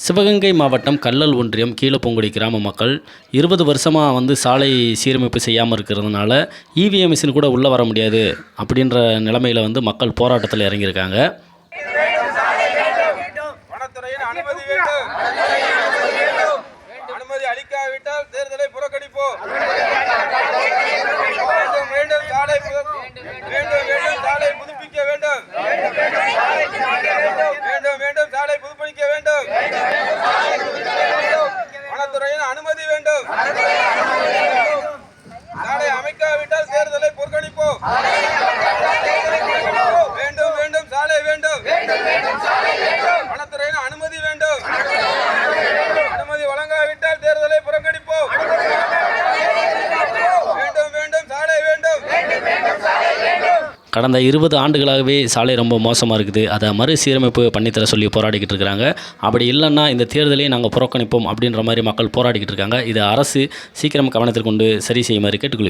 சிவகங்கை மாவட்டம் கல்லல் ஒன்றியம் கீழப்பொங்குடி கிராம மக்கள் இருபது வருஷமாக வந்து சாலை சீரமைப்பு செய்யாமல் இருக்கிறதுனால இவிஎம் மிஷின் கூட உள்ளே வர முடியாது அப்படின்ற நிலமையில் வந்து மக்கள் போராட்டத்தில் இறங்கியிருக்காங்க. அனுமதி அளிக்காவிட்டால் தேர்தலை புறக்கணிப்போம். வேண்டும் வேண்டும் சாலை வேண்டும் வேண்டும் புதுப்பிக்க வேண்டும் வேண்டும் சாலை புதுப்பிக்க வேண்டும் வனத்துறையின் அனுமதி வேண்டும் சாலை அமைக்காவிட்டால் தேர்தலை புறக்கணிப்போம் வேண்டும் வேண்டும் சாலை வேண்டும். வனத்துறையின் அனுமதி வேண்டும். அனுமதி வழங்காவிட்டால் தேர்தலை புறக்கணிப்போம். வேண்டும் வேண்டும் சாலை வேண்டும். கடந்த இருபது ஆண்டுகளாகவே சாலை ரொம்ப மோசமாக இருக்குது. அதை மறுசீரமைப்பு பண்ணித்தர சொல்லி போராடிக்கிட்டு இருக்கிறாங்க. அப்படி இல்லைன்னா இந்த தேர்தலையும் நாங்கள் புறக்கணிப்போம் அப்படின்ற மாதிரி மக்கள் போராடிக்கிட்டு இருக்காங்க. இதை அரசு சீக்கிரம் கவனத்தில் கொண்டு சரி செய்யுமாறு கேட்டுக்கொள்கிறேன்.